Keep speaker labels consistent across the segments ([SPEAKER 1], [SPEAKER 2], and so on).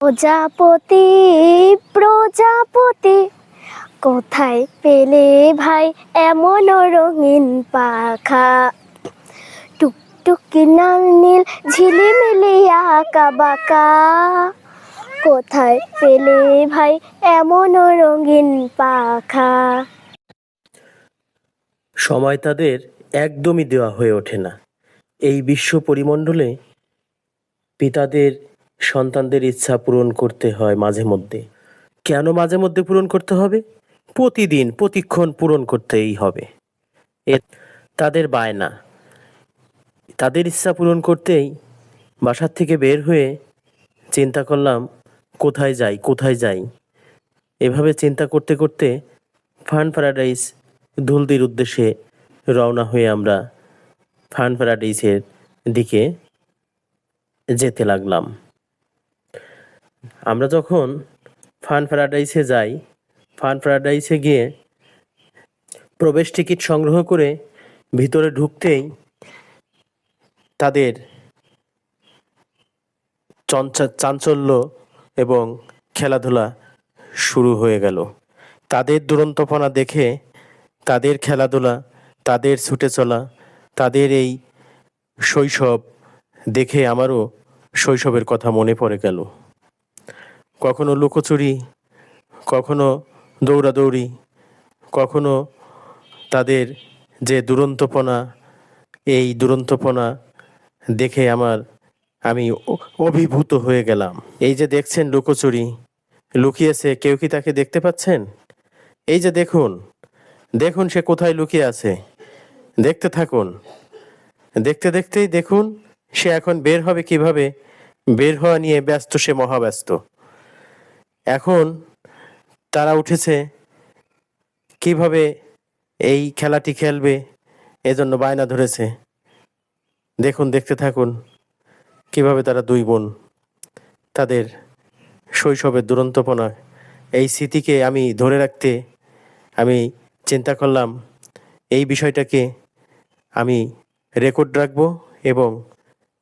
[SPEAKER 1] প্রজাপতি প্রজাপতি, কোথায় পেলে ভাই এমন রঙিন পাখা? টুকটুকি নাল নীল, ঝিলিমিলি আঁকা বাঁকা। কোথায় পেলে ভাই এমন রঙিন পাখা?
[SPEAKER 2] সময় তাদের একদমই দেওয়া হয়ে ওঠে না। এই বিশ্ব পরিমণ্ডলে পিতাদের সন্তানদের ইচ্ছা পূরণ করতে হয় মাঝে মধ্যে। কেন মাঝে মধ্যে পূরণ করতে হবে? প্রতিদিন, প্রতিক্ষণ পূরণ করতেই হবে। এ তাদের বায়না। তাদের ইচ্ছা পূরণ করতেই বাসার থেকে বের হয়ে চিন্তা করলাম, কোথায় যাই কোথায় যাই? এভাবে চিন্তা করতে করতে ফান প্যারাডাইস ধুলদির উদ্দেশ্যে রওনা হয়ে আমরা ফান প্যারাডাইসের দিকে যেতে লাগলাম। আমরা যখন ফান প্যারাডাইসে যাই, ফান প্যারাডাইসে গিয়ে প্রবেশ টিকিট সংগ্রহ করে ভিতরে ঢুকতেই তাদের চঞ্চা, চাঞ্চল্য এবং খেলাধুলা শুরু হয়ে গেল। তাদের দুরন্তপনা দেখে, তাদের খেলাধুলা, তাদের ছুটে চলা, তাদের এই শৈশব দেখে আমারও শৈশবের কথা মনে পড়ে গেল। কখনো লুকোচুরি, কখনো দৌড়াদৌড়ি, কখনো তাদের যে দুরন্তপনা, এই দুরন্তপনা দেখে আমার আমি অভিভূত হয়ে গেলাম। এই যে দেখছেন লুকোচুরি, লুকিয়েছে, কেউ কি তাকে দেখতে পাচ্ছেন? এই যে দেখুন দেখুন সে কোথায় লুকিয়ে আছে। দেখতে থাকুন। দেখতে দেখতেই দেখুন, সে এখন বের হবে কীভাবে? বের হওয়া নিয়ে ব্যস্ত, সে মহাব্যস্ত। এখন তারা উঠেছে কীভাবে এই খেলাটি খেলবে, এজন্য বায়না ধরেছে। দেখুন, দেখতে থাকুন কীভাবে তারা দুই বোন তাদের শৈশবের দুরন্তপনা, এই স্মৃতিকে আমি ধরে রাখতে আমি চিন্তা করলাম, এই বিষয়টাকে আমি রেকর্ড রাখব এবং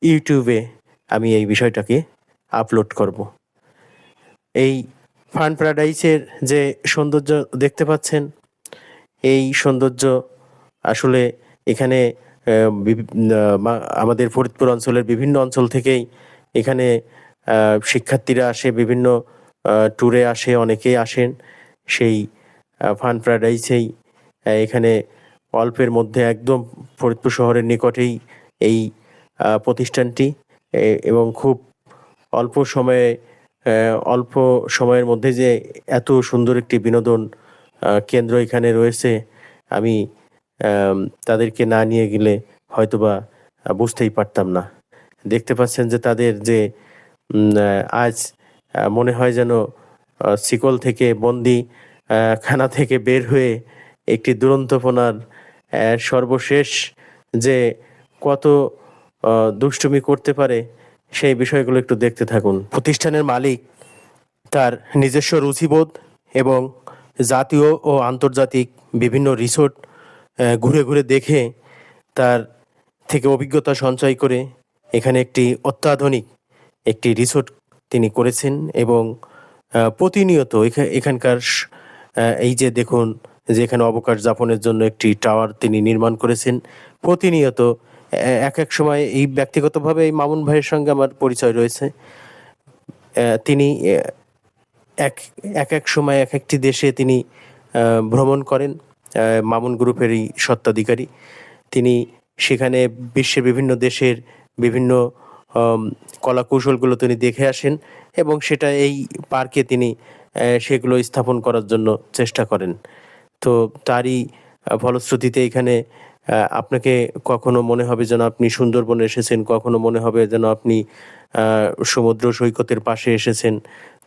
[SPEAKER 2] ইউটিউবে আমি এই বিষয়টাকে আপলোড করব। এই ফান প্যারাডাইসের যে সৌন্দর্য দেখতে পাচ্ছেন, এই সৌন্দর্য আসলে এখানে আমাদের ফরিদপুর অঞ্চলের বিভিন্ন অঞ্চল থেকেই এখানে শিক্ষার্থীরা আসে, বিভিন্ন ট্যুরে আসে, অনেকেই আসেন। সেই ফান প্যারাডাইসেই এখানে অল্পের মধ্যে একদম ফরিদপুর শহরের নিকটেই এই প্রতিষ্ঠানটি। এবং খুব অল্প সময়ে অল্প সময়ের মধ্যে যে এত সুন্দর একটি বিনোদন কেন্দ্র এখানে রয়েছে, আমি তাদেরকে না নিয়ে গেলে হয়তোবা বুঝতেই পারতাম না। দেখতে পাচ্ছেন যে তাদের যে আজ মনে হয় যেন শিকল থেকে বন্দি খানা থেকে বের হয়ে একটি দুরন্তপনার সর্বশেষ যে কত দুষ্টুমি করতে পারে সেই বিষয়গুলো একটু দেখতে থাকুন। প্রতিষ্ঠানের মালিক তার নিজস্ব রুচিবোধ এবং জাতীয় ও আন্তর্জাতিক বিভিন্ন রিসোর্ট ঘুরে ঘুরে দেখে তার থেকে অভিজ্ঞতা সঞ্চয় করে এখানে একটি অত্যাধুনিক একটি রিসোর্ট তিনি করেছেন এবং প্রতিনিয়ত এখা- এখানকার এই যে দেখুন যে এখানে অবকাশ যাপনের জন্য একটি টাওয়ার তিনি নির্মাণ করেছেন, প্রতিনিয়ত এক এক সময় এই ব্যক্তিগতভাবে এই মামুন ভাইয়ের সঙ্গে আমার পরিচয় রয়েছে। তিনি এক এক এক সময় এক একটি দেশে তিনি ভ্রমণ করেন। মামুন গ্রুপেরই স্বত্বাধিকারী। তিনি সেখানে বিশ্বের বিভিন্ন দেশের বিভিন্ন আম, কলা কৌশলগুলো তিনি দেখে আসেন এবং সেটা এই পার্কে তিনি সেগুলো স্থাপন করার জন্য চেষ্টা করেন। তো তারই ফলশ্রুতিতে এখানে আপনাকে কখনো মনে হবে যেন আপনি সুন্দরবনে এসেছেন? কখনো মনে হবে যেন আপনি সমুদ্র সৈকতের পাশে এসেছেন?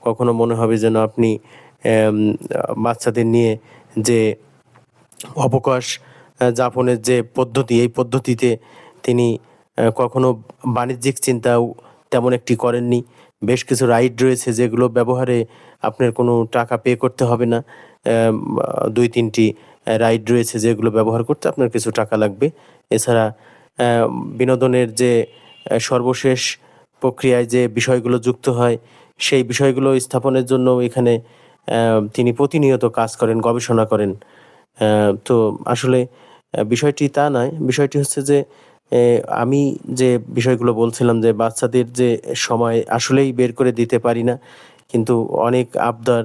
[SPEAKER 2] কখনো মনে হবে যেন আপনি বাচ্চাদের নিয়ে যে অবকাশ যাপনের যে পদ্ধতি, এই পদ্ধতিতে তিনি কখনো বাণিজ্যিক চিন্তাও তেমন একটি করেননি। বেশ কিছু রাইড রয়েছে যেগুলো ব্যবহারে আপনার কোনো টাকা পে করতে হবে না। দুই তিনটি রাইড রয়েছে যেগুলো ব্যবহার করতে আপনার কিছু টাকা লাগবে। এছাড়া বিনোদনের যে সর্বশেষ প্রক্রিয়ায় যে বিষয়গুলো যুক্ত হয়, সেই বিষয়গুলো স্থাপনের জন্য এখানে তিনি প্রতিনিয়ত কাজ করেন, গবেষণা করেন। তো আসলে বিষয়টি তা নয়। বিষয়টি হচ্ছে যে আমি যে বিষয়গুলো বলছিলাম যে বাচ্চাদের যে সময় আসলেই বের করে দিতে পারি না, কিন্তু অনেক আবদার,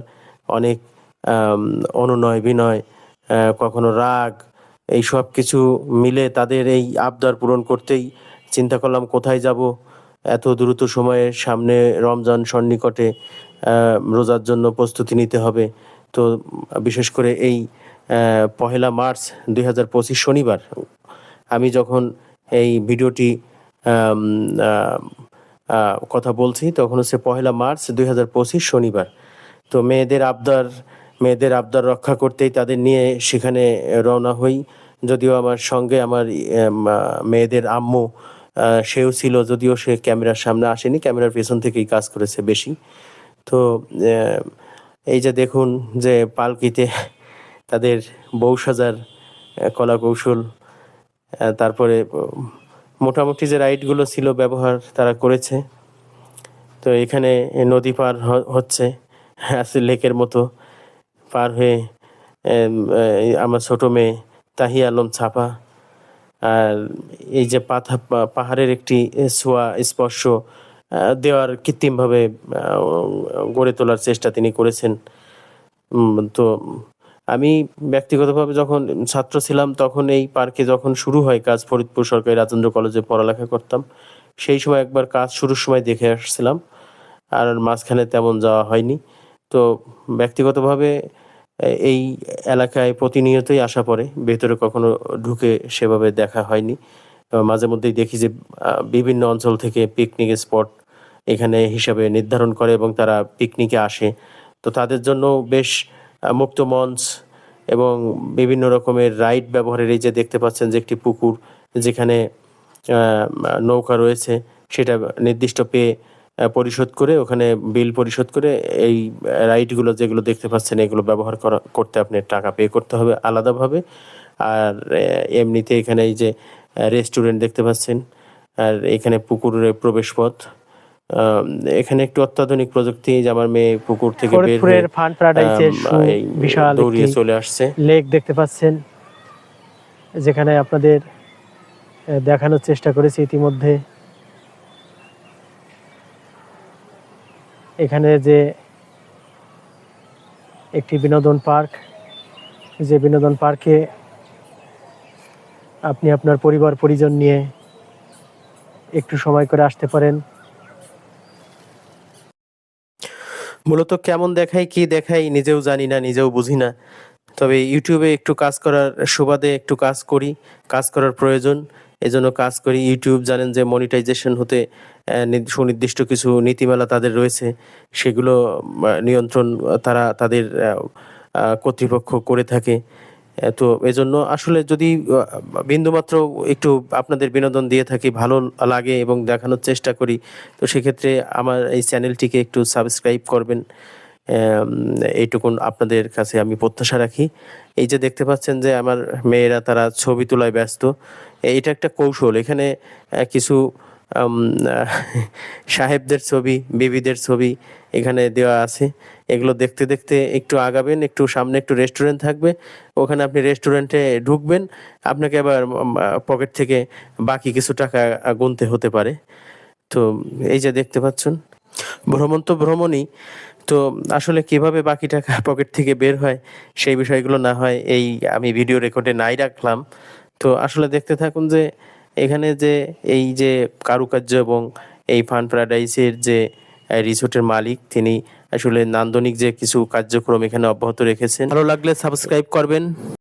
[SPEAKER 2] অনেক অনুনয় বিনয় কখনো রাগ, এই সব কিছু মিলে তাদের এই আবদার পূরণ করতেই চিন্তা করলাম কোথায় যাব। এত দ্রুত সময়ে সামনে রমজান সন্নিকটে রোজার জন্য প্রস্তুতি নিতে হবে। তো বিশেষ করে এই পহেলা মার্চ দুই হাজার পঁচিশ শনিবার, আমি যখন এই ভিডিওটি কথা বলছি, তখন হচ্ছে পহেলা মার্চ দুই হাজার পঁচিশ শনিবার। তো মেয়েদের আবদার মেয়েদের আবদার রক্ষা করতেই তাদের নিয়ে সেখানে রওনা হই। যদিও আমার সঙ্গে আমার মেয়েদের আম্মু সেও ছিল, যদিও সে ক্যামেরার সামনে আসেনি, ক্যামেরার পেছন থেকেই কাজ করেছে বেশি। তো এই যে দেখুন যে পালকিতে তাদের বউ সাজার কলা কৌশল তারপরে মোটামুটি যে রাইডগুলো ছিল ব্যবহার তারা করেছে। তো এখানে নদী পার হচ্ছে আছে লেকের মতো। পার হয়ে আমার ছোট মেয়ে তাহি আলম ছাপা। আর এই যে পাথা পাহাড়ের একটি ছোঁয়া স্পর্শ দেওয়ার কৃত্রিমভাবে গড়ে তোলার চেষ্টা তিনি করেছেন। তো আমি ব্যক্তিগতভাবে যখন ছাত্র ছিলাম, তখন এই পার্কে যখন শুরু হয় কাজ, ফরিদপুর সরকারি রাজেন্দ্র কলেজে পড়ালেখা করতাম, সেই সময় একবার কাজ শুরুর সময় দেখে আসছিলাম। আর মাঝখানে তেমন যাওয়া হয়নি। তো ব্যক্তিগতভাবে এই এলাকায় প্রতিনিয়তই আসা পড়ে। ভেতরে কখনো ঢুকে সেভাবে দেখা হয়নি। মাঝে মধ্যেই দেখি যে বিভিন্ন অঞ্চল থেকে পিকনিক স্পট এখানে হিসাবে নির্ধারণ করে এবং তারা পিকনিকে আসে। তো তাদের জন্য বেশ মুক্ত মঞ্চ এবং বিভিন্ন রকমের রাইড ব্যবহারের এই যে দেখতে পাচ্ছেন যে একটি পুকুর যেখানে নৌকা রয়েছে সেটা নির্দিষ্ট পে আহ, পরিশোধ করে ওখানে বিল পরিশোধ করে এই রাইডগুলো যেগুলো দেখতে পাচ্ছেন এগুলো ব্যবহার করা করতে আপনি টাকা পে করতে হবে আলাদাভাবে। আর এমনিতে এখানে এই যে রেস্টুরেন্ট দেখতে পাচ্ছেন আর এখানে পুকুরের প্রবেশ পথ এখানে একটু অত্যাধুনিক প্রযুক্তি যে আমার মেয়ে পুকুর থেকে বের হয়ে
[SPEAKER 3] ফান প্যারাডাইসের বিশাল
[SPEAKER 2] দৌড়িয়ে চলে আসছে।
[SPEAKER 3] লেক দেখতে পাচ্ছেন যেখানে আপনাদের দেখানোর চেষ্টা করেছি ইতিমধ্যে। এখানে যে একটি বিনোদন পার্ক, যে বিনোদন পার্কে আপনি আপনার পরিবার, পরিজন নিয়ে একটু সময় করে আসতে পারেন।
[SPEAKER 2] মূলত কেমন দেখাই, কি দেখাই নিজেও জানি না, নিজেও বুঝি না। তবে ইউটিউবে একটু কাজ করার সুবাদে একটু কাজ করি, কাজ করার প্রয়োজন। এজন্য কাজ করি, ইউটিউব জানেন যে মনিটাইজেশন হতে সুনির্দিষ্ট কিছু নীতিমালা তাদের রয়েছে, সেগুলো নিয়ন্ত্রণ তারা তাদের কর্তৃপক্ষ করে থাকে। তো এজন্য আসলে যদি বিন্দুমাত্র একটু আপনাদের বিনোদন দিয়ে থাকি, ভালো লাগে এবং দেখানোর চেষ্টা করি, তো সেক্ষেত্রে আমার এই চ্যানেলটিকে একটু সাবস্ক্রাইব করবেন। এইটুকুন আপনাদের কাছে আমি প্রত্যাশা রাখি। এই যে দেখতে পাচ্ছেন যে আমার মেয়েরা তারা ছবি তোলায় ব্যস্ত, এটা একটা কৌশল। এখানে কিছু সাহেবদের ছবি, বিবিদের ছবি এখানে দেওয়া আছে। এগুলো দেখতে দেখতে একটু আগাবেন, একটু সামনে একটু রেস্টুরেন্ট থাকবে। ওখানে আপনি রেস্টুরেন্টে ঢুকবেন, আপনাকে আবার পকেট থেকে বাকি কিছু টাকা গুনতে হতে পারে। তো এই যে দেখতে পাচ্ছেন, ভ্রমণ তো ভ্রমণই। তো আসলে কীভাবে বাকি টাকা পকেট থেকে বের হয় সেই বিষয়গুলো না হয়, এই আমি ভিডিও রেকর্ডে নাই রাখলাম। তো আসলে দেখতে থাকুন যে এখানে যে এই যে কারুকার্য এবং এই ফান প্যারাডাইসের যে রিসোর্টের মালিক, তিনি আসলে নান্দনিক যে কিছু কার্যক্রম এখানে অব্যাহত রেখেছেন। ভালো লাগলে সাবস্ক্রাইব করবেন।